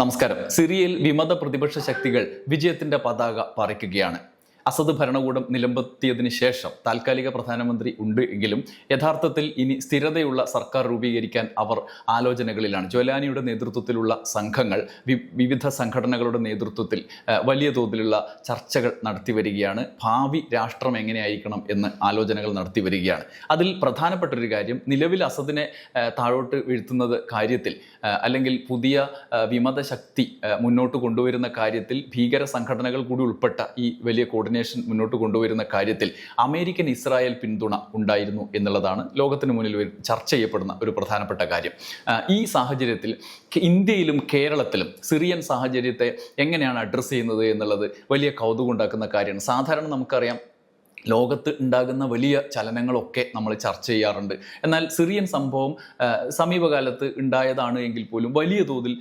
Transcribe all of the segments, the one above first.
നമസ്കാരം. സിറിയയിൽ വിമത പ്രതിപക്ഷ ശക്തികൾ വിജയത്തിന്റെ പതാക പറിക്കുകയാണ്. അസദ് ഭരണകൂടം നിലമ്പത്തിയതിനു ശേഷം താൽക്കാലിക പ്രധാനമന്ത്രി ഉണ്ട് എങ്കിലും യഥാർത്ഥത്തിൽ ഇനി സ്ഥിരതയുള്ള സർക്കാർ രൂപീകരിക്കാൻ അവർ ആലോചനകളിലാണ്. ജ്വലാനിയുടെ നേതൃത്വത്തിലുള്ള സംഘങ്ങൾ വിവിധ സംഘടനകളുടെ നേതൃത്വത്തിൽ വലിയ തോതിലുള്ള ചർച്ചകൾ നടത്തി വരികയാണ് ഭാവി രാഷ്ട്രം എങ്ങനെയായിരിക്കണം എന്ന് ആലോചനകൾ നടത്തി വരികയാണ് അതിൽ പ്രധാനപ്പെട്ട ഒരു കാര്യം നിലവിൽ അസദിനെ താഴോട്ട് വീഴ്ത്തുന്നത് കാര്യത്തിൽ അല്ലെങ്കിൽ പുതിയ വിമത ശക്തി മുന്നോട്ട് കൊണ്ടുവരുന്ന കാര്യത്തിൽ ഭീകര സംഘടനകൾ കൂടി ഉൾപ്പെട്ട ഈ വലിയ കോർഡിനേഷൻ മുന്നോട്ട് കൊണ്ടുവരുന്ന കാര്യത്തിൽ അമേരിക്കൻ ഇസ്രായേൽ പിന്തുണ ഉണ്ടായിരുന്നു എന്നുള്ളതാണ് ലോകത്തിന് മുന്നിൽ ചർച്ച ചെയ്യപ്പെടുന്ന ഒരു പ്രധാനപ്പെട്ട കാര്യം. ഈ സാഹചര്യത്തിൽ ഇന്ത്യയിലും കേരളത്തിലും സിറിയൻ സാഹചര്യത്തെ എങ്ങനെയാണ് അഡ്രസ്സ് ചെയ്യുന്നത് എന്നുള്ളത് വലിയ കൗതുകം ഉണ്ടാക്കുന്ന കാര്യമാണ്. സാധാരണ നമുക്കറിയാം ലോകത്ത് ഉണ്ടാകുന്ന വലിയ ചലനങ്ങളൊക്കെ നമ്മൾ ചർച്ച ചെയ്യാറുണ്ട്. എന്നാൽ സിറിയൻ സംഭവം സമീപകാലത്ത് ഉണ്ടായതാണ് എങ്കിൽ പോലും വലിയ തോതിൽ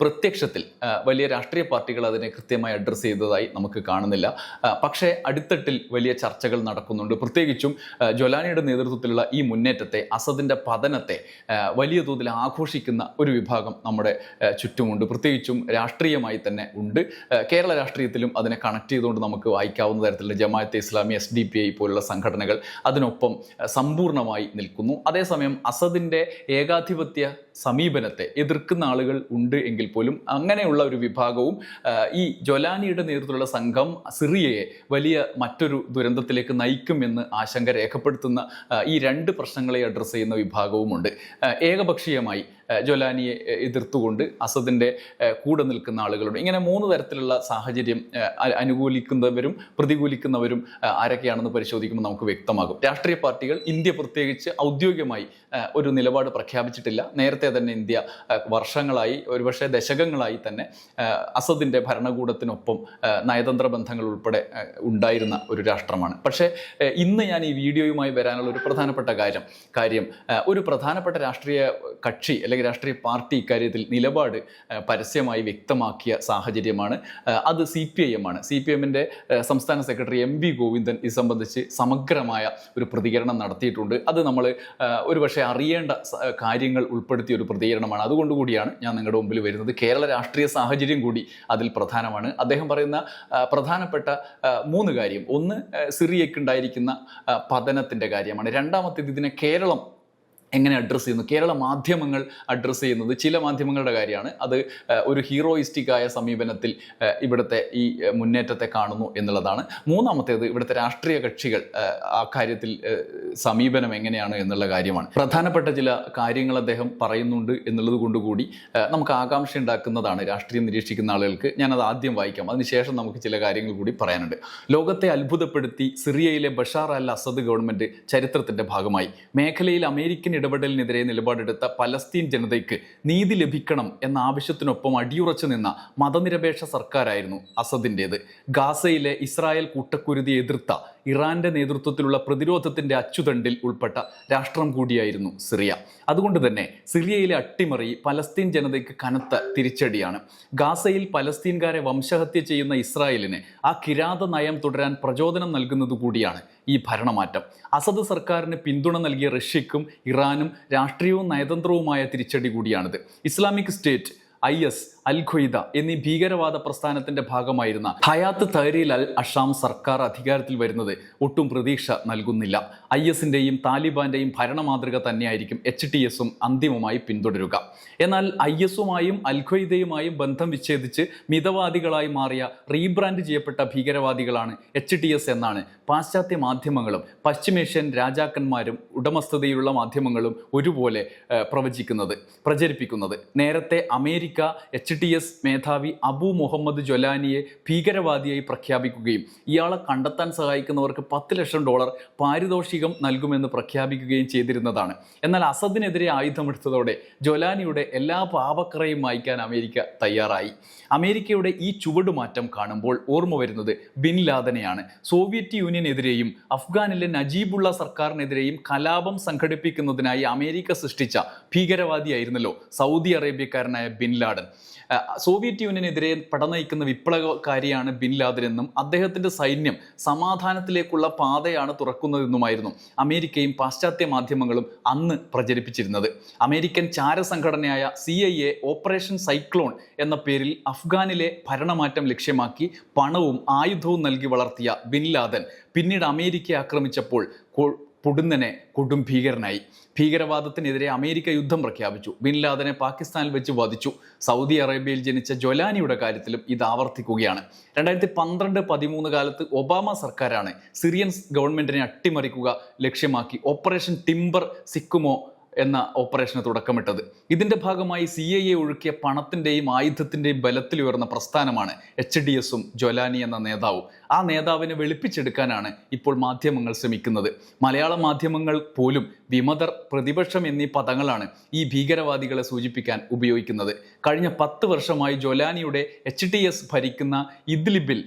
പ്രത്യക്ഷത്തിൽ വലിയ രാഷ്ട്രീയ പാർട്ടികൾ അതിനെ കൃത്യമായി അഡ്രസ്സ് ചെയ്തതായി നമുക്ക് കാണുന്നില്ല. പക്ഷേ അടിത്തട്ടിൽ വലിയ ചർച്ചകൾ നടക്കുന്നുണ്ട്. പ്രത്യേകിച്ചും ജൊലാനിയുടെ നേതൃത്വത്തിലുള്ള ഈ മുന്നേറ്റത്തെ അസദിന്റെ പതനത്തെ വലിയ തോതിൽ ആഘോഷിക്കുന്ന ഒരു വിഭാഗം നമ്മുടെ ചുറ്റുമുണ്ട്. പ്രത്യേകിച്ചും രാഷ്ട്രീയമായി തന്നെ ഉണ്ട്. കേരള രാഷ്ട്രീയത്തിലും അതിനെ കണക്ട് ചെയ്തുകൊണ്ട് നമുക്ക് വായിക്കാവുന്ന തരത്തിലുള്ള Jamaat-e Islami D P I പോലുള്ള സംഘടനകൾ അതിനൊപ്പം സമ്പൂർണമായി നിൽക്കുന്നു. അതേസമയം അസദിന്റെ ഏകാധിപത്യ സമീപനത്തെ എതിർക്കുന്ന ആളുകൾ ഉണ്ട് എങ്കിൽ പോലും അങ്ങനെയുള്ള ഒരു വിഭാഗവും ഈ ജൊലാനിയുടെ നേതൃത്വത്തിലുള്ള സംഘം സിറിയയെ വലിയ മറ്റൊരു ദുരന്തത്തിലേക്ക് നയിക്കുമെന്ന് ആശങ്ക രേഖപ്പെടുത്തുന്ന ഈ രണ്ട് പ്രശ്നങ്ങളെ അഡ്രസ്സ് ചെയ്യുന്ന വിഭാഗവുമുണ്ട്. ഏകപക്ഷീയമായി ജൊലാനിയെ എതിർത്തുകൊണ്ട് അസദിന്റെ കൂടെ നിൽക്കുന്ന ആളുകളുണ്ട്. ഇങ്ങനെ മൂന്ന് തരത്തിലുള്ള സാഹചര്യം അനുകൂലിക്കുന്നവരും പ്രതികൂലിക്കുന്നവരും ആരൊക്കെയാണെന്ന് പരിശോധിക്കുമ്പോൾ നമുക്ക് വ്യക്തമാകും. രാഷ്ട്രീയ പാർട്ടികൾ ഇന്ത്യ പ്രത്യേകിച്ച് ഔദ്യോഗികമായി ഒരു നിലപാട് പ്രഖ്യാപിച്ചിട്ടില്ല. നേരത്തെ തന്നെ ഇന്ത്യ വർഷങ്ങളായി ഒരുപക്ഷെ ദശകങ്ങളായി തന്നെ അസദിന്റെ ഭരണകൂടത്തിനൊപ്പം നയതന്ത്ര ബന്ധങ്ങൾ ഉൾപ്പെടെ ഉണ്ടായിരുന്ന ഒരു രാഷ്ട്രമാണ്. പക്ഷേ ഇന്ന് ഞാൻ ഈ വീഡിയോയുമായി വരാനുള്ള ഒരു പ്രധാനപ്പെട്ട കാര്യം കാര്യം ഒരു പ്രധാനപ്പെട്ട രാഷ്ട്രീയ കക്ഷി അല്ലെങ്കിൽ രാഷ്ട്രീയ പാർട്ടി ഇക്കാര്യത്തിൽ നിലപാട് പരസ്യമായി വ്യക്തമാക്കിയ സാഹചര്യമാണ്. അത് സി പി ഐ എം ആണ്. സി പി എമ്മിന്റെ സംസ്ഥാന സെക്രട്ടറി എം വി ഗോവിന്ദൻ ഇത് സംബന്ധിച്ച് സമഗ്രമായ ഒരു പ്രതികരണം നടത്തിയിട്ടുണ്ട്. അത് നമ്മൾ ഒരുപക്ഷെ അറിയേണ്ട കാര്യങ്ങൾ ഉൾപ്പെടുത്തിയ ഒരു പ്രതികരണമാണ്. അതുകൊണ്ടുകൂടിയാണ് ഞാൻ നിങ്ങളുടെ മുമ്പിൽ വരുന്നത്. കേരള രാഷ്ട്രീയ സാഹചര്യം കൂടി അതിൽ പ്രധാനമാണ്. അദ്ദേഹം പറയുന്ന പ്രധാനപ്പെട്ട മൂന്ന് കാര്യം. ഒന്ന് സിറിയയ്ക്കുണ്ടായിരിക്കുന്ന പതനത്തിന്റെ കാര്യമാണ്. രണ്ടാമത്തേത് ഇതിനെ കേരളം എങ്ങനെ അഡ്രസ്സ് ചെയ്യുന്നു? കേരള മാധ്യമങ്ങൾ അഡ്രസ്സ് ചെയ്യുന്നത് ചില മാധ്യമങ്ങളുടെ കാര്യമാണ്. അത് ഒരു ഹീറോയിസ്റ്റിക് ആയ സമീപനത്തിൽ ഇവിടുത്തെ ഈ മുന്നേറ്റത്തെ കാണുന്നു എന്നുള്ളതാണ്. മൂന്നാമത്തേത് ഇവിടുത്തെ രാഷ്ട്രീയ കക്ഷികൾ ആ, കാര്യത്തിൽ സമീപനം എങ്ങനെയാണ് എന്നുള്ള കാര്യമാണ്. പ്രധാനപ്പെട്ട ചില കാര്യങ്ങൾ അദ്ദേഹം പറയുന്നുണ്ട് എന്നുള്ളത് കൊണ്ടുകൂടി നമുക്ക് ആകാംക്ഷ ഉണ്ടാക്കുന്നതാണ് രാഷ്ട്രീയം നിരീക്ഷിക്കുന്ന ആളുകൾക്ക്. ഞാനത് ആദ്യം വായിക്കാം. അതിനുശേഷം നമുക്ക് ചില കാര്യങ്ങൾ കൂടി പറയാനുണ്ട്. ലോകത്തെ അത്ഭുതപ്പെടുത്തി സിറിയയിലെ ബഷാർ അൽ അസദ് ഗവൺമെന്റ് ചരിത്രത്തിന്റെ ഭാഗമായി. മേഖലയിൽ അമേരിക്കൻ ഇടപെടലിനെതിരെ നിലപാടെടുത്ത പലസ്തീൻ ജനതയ്ക്ക് നീതി ലഭിക്കണം എന്ന ആവശ്യത്തിനൊപ്പം അടിയുറച്ചു നിന്ന മതനിരപേക്ഷ സർക്കാരായിരുന്നു അസദിന്റേത്. ഗാസയിലെ ഇസ്രായേൽ കൂട്ടക്കുരുതി എതിർത്ത ഇറാന്റെ നേതൃത്വത്തിലുള്ള പ്രതിരോധത്തിന്റെ അച്ചുതണ്ടിൽ ഉൾപ്പെട്ട രാഷ്ട്രം കൂടിയായിരുന്നു സിറിയ. അതുകൊണ്ട് തന്നെ സിറിയയിലെ അട്ടിമറി പലസ്തീൻ ജനതയ്ക്ക് കനത്ത തിരിച്ചടിയാണ്. ഗാസയിൽ പലസ്തീൻകാരെ വംശഹത്യ ചെയ്യുന്ന ഇസ്രായേലിന് ആ കിരാത നയം തുടരാൻ പ്രചോദനം നൽകുന്നത് കൂടിയാണ് ഈ ഭരണമാറ്റം. അസദ് സർക്കാരിന് പിന്തുണ നൽകിയ റഷ്യക്കും ഇറാനും രാഷ്ട്രീയവും നയതന്ത്രവുമായ തിരിച്ചടി കൂടിയാണിത്. Islamic State I S al Qaeda എന്നീ ഭീകരവാദ പ്രസ്ഥാനത്തിന്റെ ഭാഗമായിരുന്ന ഹയാത്ത് തഹരീൽ അൽ അഷാം സർക്കാർ അധികാരത്തിൽ വരുന്നത് ഒട്ടും പ്രതീക്ഷ നൽകുന്നില്ല. ഐ എസിന്റെയും താലിബാന്റെയും ഭരണമാതൃക തന്നെയായിരിക്കും എച്ച് ടി എസും അന്തിമമായി പിന്തുടരുക. എന്നാൽ ഐ എസുമായും അൽ ഖ്വയ്ദയുമായും ബന്ധം വിച്ഛേദിച്ച് മിതവാദികളായി മാറിയ റീബ്രാൻഡ് ചെയ്യപ്പെട്ട ഭീകരവാദികളാണ് എച്ച് ടി എസ് എന്നാണ് പാശ്ചാത്യ മാധ്യമങ്ങളും പശ്ചിമേഷ്യൻ രാജാക്കന്മാരും ഉടമസ്ഥതയിലുള്ള മാധ്യമങ്ങളും ഒരുപോലെ പ്രവചിക്കുന്നത് പ്രചരിപ്പിക്കുന്നത്. നേരത്തെ അമേരിക്ക എച്ച് ടി എസ് മേധാവി അബു മുഹമ്മദ് ജൊലാനിയെ ഭീകരവാദിയായി പ്രഖ്യാപിക്കുകയും ഇയാളെ കണ്ടെത്താൻ സഹായിക്കുന്നവർക്ക് പത്ത് ലക്ഷം ഡോളർ പാരിതോഷികം നൽകുമെന്ന് പ്രഖ്യാപിക്കുകയും ചെയ്തിരുന്നതാണ്. എന്നാൽ അസദിനെതിരെ ആയുധമെടുത്തതോടെ ജൊലാനിയുടെ എല്ലാ പാവക്കറയും മായ്ക്കാൻ അമേരിക്ക തയ്യാറായി. അമേരിക്കയുടെ ഈ ചുവടുമാറ്റം കാണുമ്പോൾ ഓർമ്മ വരുന്നത് ബിൻ ലാദനെയാണ്. സോവിയറ്റ് യൂണിയനെതിരെയും അഫ്ഗാനിലെ നജീബുള്ള സർക്കാരിനെതിരെയും കലാപം സംഘടിപ്പിക്കുന്നതിനായി അമേരിക്ക സൃഷ്ടിച്ച ഭീകരവാദിയായിരുന്നല്ലോ സൗദി അറേബ്യക്കാരനായ ബിൻ ലാഡൻ സോവിയറ്റ് യൂണിയനെതിരെ പടനയിക്കുന്ന വിപ്ലവകാരിയാണ് ബിൻ ലാദൻ എന്നും അദ്ദേഹത്തിന്റെ സൈന്യം സമാധാനത്തിലേക്കുള്ള പാതയാണ് തുറക്കുന്നതെന്നുമായിരുന്നു അമേരിക്കയും പാശ്ചാത്യ മാധ്യമങ്ങളും അന്ന് പ്രചരിപ്പിച്ചിരുന്നത്. American ചാരസംഘടനയായ C I A operation cyclone എന്ന പേരിൽ അഫ്ഗാനിലെ ഭരണമാറ്റം ലക്ഷ്യമാക്കി പണവും ആയുധവും നൽകി വളർത്തിയ ബിൻ ലാദൻ പിന്നീട് അമേരിക്കയെ ആക്രമിച്ചപ്പോൾ പൊടുന്നനെ കൊടും ഭീകരനായി. ഭീകരവാദത്തിനെതിരെ അമേരിക്ക യുദ്ധം പ്രഖ്യാപിച്ചു. ബിൻ ലാദനെ പാകിസ്ഥാനിൽ വെച്ച് വധിച്ചു. സൗദി അറേബ്യയിൽ ജനിച്ച ജൊലാനിയുടെ കാര്യത്തിലും ഇത് ആവർത്തിക്കുകയാണ്. രണ്ടായിരത്തി പന്ത്രണ്ട് പതിമൂന്ന് കാലത്ത് ഒബാമ സർക്കാരാണ് സിറിയൻ ഗവൺമെന്റിനെ അട്ടിമറിക്കുക ലക്ഷ്യമാക്കി. ഓപ്പറേഷൻ ടിംബർ സിക്കുമോ എന്ന ഓപ്പറേഷന് തുടക്കമിട്ടത്. ഇതിന്റെ ഭാഗമായി സി ഐ എ ഒഴുക്കിയ പണത്തിന്റെയും ആയുധത്തിന്റെയും ബലത്തിൽ ഉയർന്ന പ്രസ്ഥാനമാണ് എച്ച് ഡി എസും ജൊലാനി എന്ന നേതാവും. ആ നേതാവിനെ വെളുപ്പിച്ചെടുക്കാനാണ് ഇപ്പോൾ മാധ്യമങ്ങൾ ശ്രമിക്കുന്നത്. മലയാള മാധ്യമങ്ങൾ പോലും വിമതർ പ്രതിപക്ഷം എന്നീ പദങ്ങളാണ് ഈ ഭീകരവാദികളെ സൂചിപ്പിക്കാൻ ഉപയോഗിക്കുന്നത്. കഴിഞ്ഞ പത്ത് വർഷമായി ജൊലാനിയുടെ എച്ച് ഭരിക്കുന്ന ഇദ്ലിബിൽ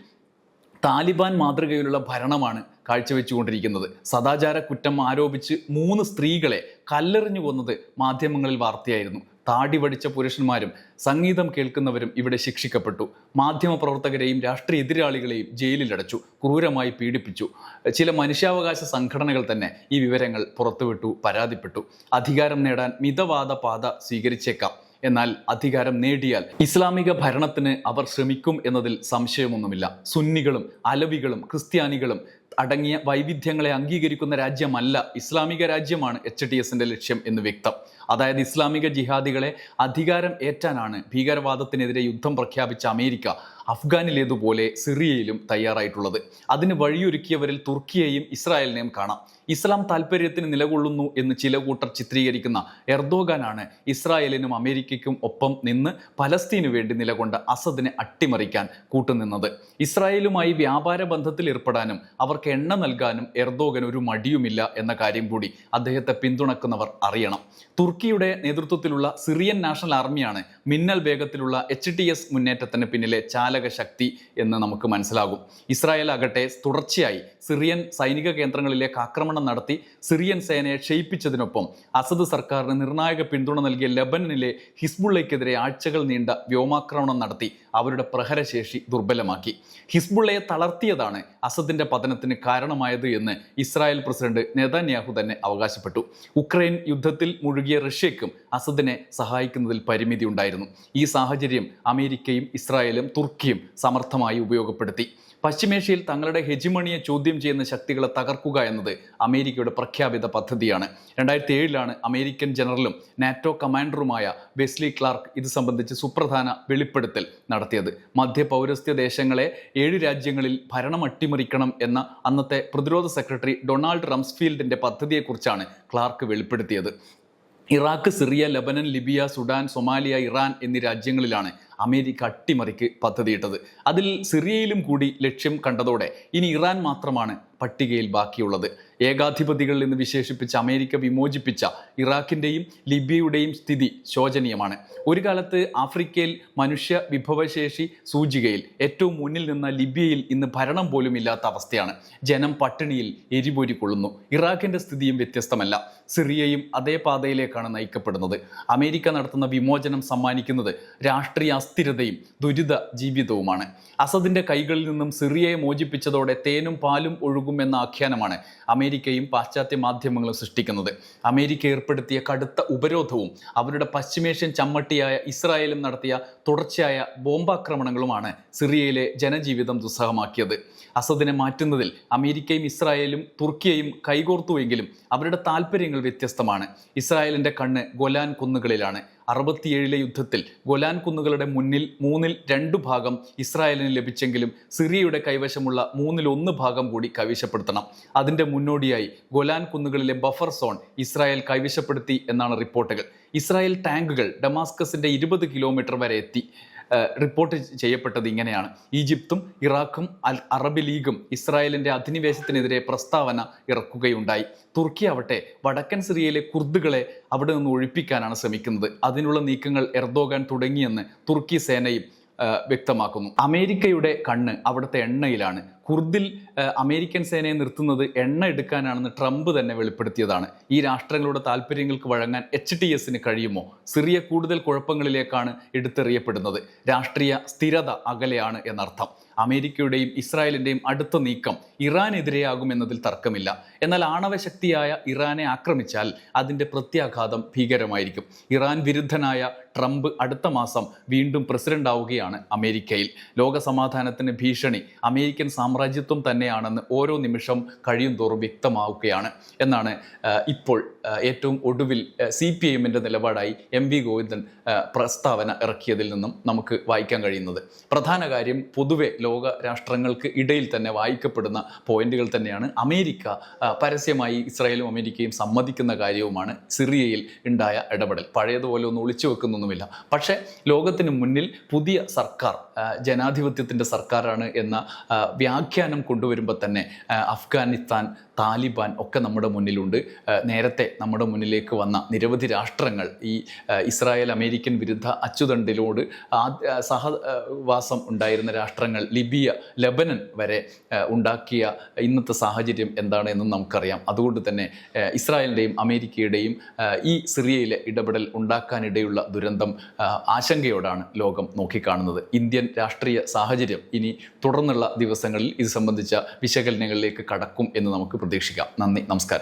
താലിബാൻ മാതൃകയിലുള്ള ഭരണമാണ് കാഴ്ചവെച്ചുകൊണ്ടിരിക്കുന്നത്. സദാചാര കുറ്റം ആരോപിച്ച് മൂന്ന് സ്ത്രീകളെ കല്ലെറിഞ്ഞു കൊന്നത് മാധ്യമങ്ങളിൽ വാർത്തയായിരുന്നു. താടി വടിച്ച പുരുഷന്മാരും സംഗീതം കേൾക്കുന്നവരും ഇവിടെ ശിക്ഷിക്കപ്പെട്ടു. മാധ്യമപ്രവർത്തകരെയും രാഷ്ട്രീയ എതിരാളികളെയും ജയിലിലടച്ചു. ക്രൂരമായി പീഡിപ്പിച്ചു. ചില മനുഷ്യാവകാശ സംഘടനകൾ തന്നെ ഈ വിവരങ്ങൾ പുറത്തുവിട്ടു പരാതിപ്പെട്ടു. അധികാരം നേടാൻ മിതവാദ പാത സ്വീകരിച്ചേക്കാം. എന്നാൽ അധികാരം നേടിയാൽ ഇസ്ലാമിക ഭരണത്തിന് അവർ ശ്രമിക്കും എന്നതിൽ സംശയമൊന്നുമില്ല. സുന്നികളും അലവികളും ക്രിസ്ത്യാനികളും അടങ്ങിയ വൈവിധ്യങ്ങളെ അംഗീകരിക്കുന്ന രാജ്യമല്ല ഇസ്ലാമിക രാജ്യമാണ് എച്ച് ടി എസിന്റെ ലക്ഷ്യം എന്ന് വ്യക്തം. അതായത് ഇസ്ലാമിക ജിഹാദികളെ അധികാരം ഏറ്റാനാണ് ഭീകരവാദത്തിനെതിരെ യുദ്ധം പ്രഖ്യാപിച്ച അമേരിക്ക അഫ്ഗാനിലേതുപോലെ സിറിയയിലും തയ്യാറായിട്ടുള്ളത്. അതിന് വഴിയൊരുക്കിയവരിൽ തുർക്കിയെയും ഇസ്രായേലിനെയും കാണാം. ഇസ്ലാം താല്പര്യത്തിന് നിലകൊള്ളുന്നു എന്ന് ചില കൂട്ടർ ചിത്രീകരിക്കുന്ന എർദോഗാനാണ് ഇസ്രായേലിനും അമേരിക്കയ്ക്കും ഒപ്പം നിന്ന് പലസ്തീനു വേണ്ടി നിലകൊണ്ട് അസദിനെ അട്ടിമറിക്കാൻ കൂട്ടുനിന്നത്. ഇസ്രായേലുമായി വ്യാപാര ബന്ധത്തിൽ ഏർപ്പെടാനും അവർക്ക് എണ്ണ നൽകാനും എർദോഗൻ ഒരു മടിയുമില്ല എന്ന കാര്യം കൂടി അദ്ദേഹത്തെ പിന്തുണക്കുന്നവർ അറിയണം. തുർക്കിയുടെ നേതൃത്വത്തിലുള്ള സിറിയൻ നാഷണൽ ആർമിയാണ് മിന്നൽ വേഗത്തിലുള്ള എച്ച് ടി എസ് മുന്നേറ്റത്തിന് പിന്നിലെ ചാലക ശക്തി എന്ന് നമുക്ക് മനസ്സിലാകും. ഇസ്രായേൽ ആകട്ടെ തുടർച്ചയായി സിറിയൻ സൈനിക കേന്ദ്രങ്ങളിലേക്ക് ആക്രമണം നടത്തി സിറിയൻ സേനയെ ക്ഷയിപ്പിച്ചതിനൊപ്പം അസദ് സർക്കാരിന് നിർണായക പിന്തുണ നൽകിയ ലെബനനിലെ ഹിസ്ബുള്ളയ്ക്കെതിരെ ആഴ്ചകൾ നീണ്ട വ്യോമാക്രമണം നടത്തി. അവരുടെ പ്രഹരശേഷി ദുർബലമാക്കി. ഹിസ്ബുള്ളയെ തളർത്തിയതാണ് അസദിന്റെ പതനത്തിന് കാരണമായത് എന്ന് ഇസ്രായേൽ പ്രസിഡന്റ് നെതന്യാഹു തന്നെ അവകാശപ്പെട്ടു. ഉക്രൈൻ യുദ്ധത്തിൽ മുഴുകിയ റഷ്യയ്ക്കും അസദിനെ സഹായിക്കുന്നതിൽ പരിമിതി ഉണ്ടായിരുന്നു ഈ സാഹചര്യം അമേരിക്കയും ഇസ്രായേലും തുർക്കിയും സമർത്ഥമായി ഉപയോഗപ്പെടുത്തി. പശ്ചിമേഷ്യയിൽ തങ്ങളുടെ ഹെജിമണിയെ ചോദ്യം ചെയ്യുന്ന ശക്തികളെ തകർക്കുക എന്നത് അമേരിക്കയുടെ പ്രഖ്യാപിത പദ്ധതിയാണ്. രണ്ടായിരത്തി ഏഴിലാണ് അമേരിക്കൻ ജനറലും നാറ്റോ കമാൻഡറുമായ വെസ്ലി ക്ലാർക്ക് ഇത് സംബന്ധിച്ച് സുപ്രധാന വെളിപ്പെടുത്തൽ നടത്തിയത്. മധ്യ പൗരസ്ത്യ ദേശങ്ങളെ ഏഴ് രാജ്യങ്ങളിൽ ഭരണം അട്ടിമറിക്കണം എന്ന അന്നത്തെ പ്രതിരോധ സെക്രട്ടറി ഡൊണാൾഡ് റംസ്ഫീൽഡിന്റെ പദ്ധതിയെക്കുറിച്ചാണ് ക്ലാർക്ക് വെളിപ്പെടുത്തിയത്. Iraq Syria Lebanon Libya Sudan Somalia Iran എന്നീ രാജ്യങ്ങളിലാണ് അമേരിക്ക അട്ടിമറിക്ക് പദ്ധതിയിട്ടത്. അതിൽ സിറിയയിലും കൂടി ലക്ഷ്യം കണ്ടതോടെ ഇനി ഇറാൻ മാത്രമാണ് പട്ടികയിൽ ബാക്കിയുള്ളത്. ഏകാധിപതികളിൽ നിന്ന് വിശേഷിപ്പിച്ച് അമേരിക്ക വിമോചിപ്പിച്ച ഇറാഖിന്റെയും ലിബിയയുടെയും സ്ഥിതി ശോചനീയമാണ്. ഒരു കാലത്ത് ആഫ്രിക്കയിൽ മനുഷ്യ വിഭവശേഷി സൂചികയിൽ ഏറ്റവും മുന്നിൽ നിന്ന ലിബിയയിൽ ഇന്ന് ഭരണം പോലും ഇല്ലാത്ത അവസ്ഥയാണ്. ജനം പട്ടിണിയിൽ എരിപൊരി കൊള്ളുന്നു ഇറാഖിന്റെ സ്ഥിതിയും വ്യത്യസ്തമല്ല. സിറിയയും അതേ പാതയിലേക്കാണ് നയിക്കപ്പെടുന്നത്. അമേരിക്ക നടത്തുന്ന വിമോചനം സമ്മാനിക്കുന്നത് രാഷ്ട്രീയ അസ്ഥിരതയും ദുരിത ജീവിതവുമാണ്. അസദിന്റെ കൈകളിൽ നിന്നും സിറിയയെ മോചിപ്പിച്ചതോടെ തേനും പാലും ഒഴുകുമെന്ന ആഖ്യാനമാണ് അമേരിക്കയും പാശ്ചാത്യ മാധ്യമങ്ങളും സൃഷ്ടിക്കുന്നത്. അമേരിക്ക ഏർപ്പെടുത്തിയ കടുത്ത ഉപരോധവും അവരുടെ പശ്ചിമേഷ്യൻ ചമ്മട്ടിയായ ഇസ്രായേലും നടത്തിയ തുടർച്ചയായ ബോംബാക്രമണങ്ങളുമാണ് സിറിയയിലെ ജനജീവിതം ദുസ്സഹമാക്കിയത്. അസദിനെ മാറ്റുന്നതിൽ അമേരിക്കയും ഇസ്രായേലും തുർക്കിയയും കൈകോർത്തുവെങ്കിലും അവരുടെ താല്പര്യങ്ങൾ വ്യത്യസ്തമാണ്. ഇസ്രായേലിന്റെ കണ്ണ് ഗൊലാൻ കുന്നുകളിലാണ്. അറുപത്തിയേഴിലെ യുദ്ധത്തിൽ ഗൊലാൻ കുന്നുകളുടെ മുന്നിൽ മൂന്നിൽ രണ്ടു ഭാഗം ഇസ്രായേലിന് ലഭിച്ചെങ്കിലും സിറിയയുടെ കൈവശമുള്ള മൂന്നിൽ ഒന്ന് ഭാഗം കൂടി കൈവശപ്പെടുത്തണം. അതിന്റെ മുന്നോടിയായി ഗൊലാൻ കുന്നുകളിലെ ബഫർ സോൺ ഇസ്രായേൽ കൈവശപ്പെടുത്തി എന്നാണ് റിപ്പോർട്ടുകൾ. ഇസ്രായേൽ ടാങ്കുകൾ ഡമാസ്കസിന്റെ ഇരുപത് കിലോമീറ്റർ വരെ എത്തി. റിപ്പോർട്ട് ചെയ്യപ്പെട്ടത് ഇങ്ങനെയാണ്. ഈജിപ്തും ഇറാഖും അൽ അറബ് ലീഗും ഇസ്രായേലിന്റെ അധിനിവേശത്തിനെതിരെ പ്രസ്താവന ഇറക്കുകയുണ്ടായി. തുർക്കി ആവട്ടെ വടക്കൻ സിറിയയിലെ കുർദുകളെ അവിടെ നിന്ന് ഒഴിപ്പിക്കാനാണ് ശ്രമിക്കുന്നത്. അതിനുള്ള നീക്കങ്ങൾ എർദോഗാൻ തുടങ്ങിയെന്ന് തുർക്കി സേനയും വ്യക്തമാക്കുന്നു. അമേരിക്കയുടെ കണ്ണ് അവിടുത്തെ എണ്ണയിലാണ്. കുർദിൽ അമേരിക്കൻ സേനയെ നിർത്തുന്നത് എണ്ണ എടുക്കാനാണെന്ന് ട്രംപ് തന്നെ വെളിപ്പെടുത്തിയതാണ്. ഈ രാഷ്ട്രങ്ങളുടെ താല്പര്യങ്ങൾക്ക് വഴങ്ങാൻ എച്ച് ടി എസിന് കഴിയുമോ? സിറിയ കൂടുതൽ കുഴപ്പങ്ങളിലേക്കാണ് എടുത്തെറിയപ്പെടുന്നത്. രാഷ്ട്രീയ സ്ഥിരത അകലെയാണ് എന്നർത്ഥം. അമേരിക്കയുടെയും ഇസ്രായേലിന്റെയും അടുത്ത നീക്കം ഇറാനെതിരെയാകുമെന്നതിൽ തർക്കമില്ല. എന്നാൽ ആണവശക്തിയായ ഇറാനെ ആക്രമിച്ചാൽ അതിന്റെ പ്രത്യാഘാതം ഭീകരമായിരിക്കും. ഇറാൻ വിരുദ്ധനായ ട്രംപ് അടുത്ത മാസം വീണ്ടും പ്രസിഡന്റ് ആവുകയാണ് അമേരിക്കയിൽ. ലോകസമാധാനത്തിന് ഭീഷണി. അമേരിക്കൻ സാമ്രാജ്യത്വം തന്നെയാണെന്ന് ഓരോ നിമിഷം കഴിയും തോറും വ്യക്തമാവുകയാണ്. എന്നാണ് ഇപ്പോൾ ഏറ്റവും ഒടുവിൽ സി പി എമ്മിന്റെ നിലപാടായി എം വി ഗോവിന്ദൻ പ്രസ്താവന ഇറക്കിയതിൽ നിന്നും നമുക്ക് വായിക്കാൻ കഴിയുന്നത്. പ്രധാന കാര്യം പൊതുവെ ലോക രാഷ്ട്രങ്ങൾക്ക് ഇടയിൽ തന്നെ വായിക്കപ്പെടുന്ന പോയിന്റുകൾ തന്നെയാണ്. അമേരിക്ക പരസ്യമായി ഇസ്രായേലും അമേരിക്കയും സമ്മതിക്കുന്ന കാര്യവുമാണ് സിറിയയിൽ ഉണ്ടായ ഇടപെടൽ. പഴയതുപോലെ ഒന്നും ഒളിച്ചു വെക്കുന്നൊന്നുമില്ല. പക്ഷേ ലോകത്തിന് മുന്നിൽ പുതിയ സർക്കാർ ജനാധിപത്യത്തിന്റെ സർക്കാരാണ് എന്ന വ്യാഖ്യാനം കൊണ്ടുവരുമ്പോൾ തന്നെ അഫ്ഗാനിസ്ഥാൻ താലിബാൻ ഒക്കെ നമ്മുടെ മുന്നിലുണ്ട്. നേരത്തെ നമ്മുടെ മുന്നിലേക്ക് വന്ന നിരവധി രാഷ്ട്രങ്ങൾ ഈ ഇസ്രായേൽ അമേരിക്കൻ വിരുദ്ധ അച്ചുതണ്ടിലോട് സഹവാസം ഉണ്ടായിരുന്ന രാഷ്ട്രങ്ങൾ ലിബിയ ലബനൻ വരെ ഉണ്ടാക്കിയ ഇന്നത്തെ സാഹചര്യം എന്താണ് എന്നും നമുക്കറിയാം. അതുകൊണ്ട് തന്നെ ഇസ്രായേലിന്റെയും അമേരിക്കയുടെയും ഈ സിറിയയിലെ ഇടപെടൽ ഉണ്ടാക്കാനിടയുള്ള ദുരന്തം ആശങ്കയോടാണ് ലോകം നോക്കിക്കാണുന്നത്. ഇന്ത്യൻ രാഷ്ട്രീയ സാഹചര്യം ഇനി തുടർന്നുള്ള ദിവസങ്ങളിൽ ഇത് സംബന്ധിച്ച വിശകലനങ്ങളിലേക്ക് കടക്കും എന്ന് നമുക്ക് പ്രതീക്ഷിക്കാം. നന്ദി. നമസ്കാരം.